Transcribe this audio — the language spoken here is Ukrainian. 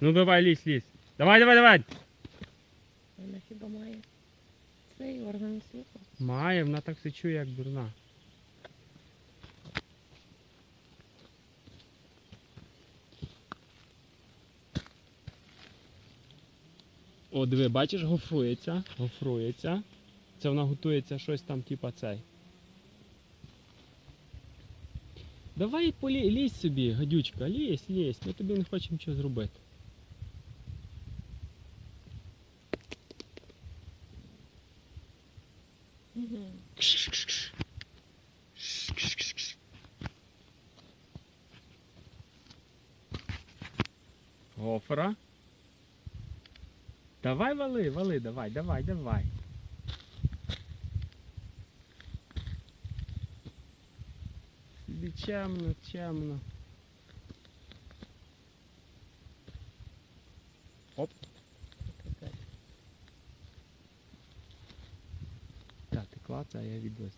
Ну давай, лізь, лізь. Давай, давай, давай. Вона хіба має цей орган слуху? Має, вона так все чує, як дурна. О, диви, бачиш, гофрується, гофрується. Це вона готується щось там, типа цей. Давай полі... лізь собі, гадючка, лізь, лізь, ми тобі не хочемо нічого зробити. Гофра. Давай вали, вали, давай, давай, давай. Тобі чемно, чемно. Оп. Так, ти клацай, а я відос.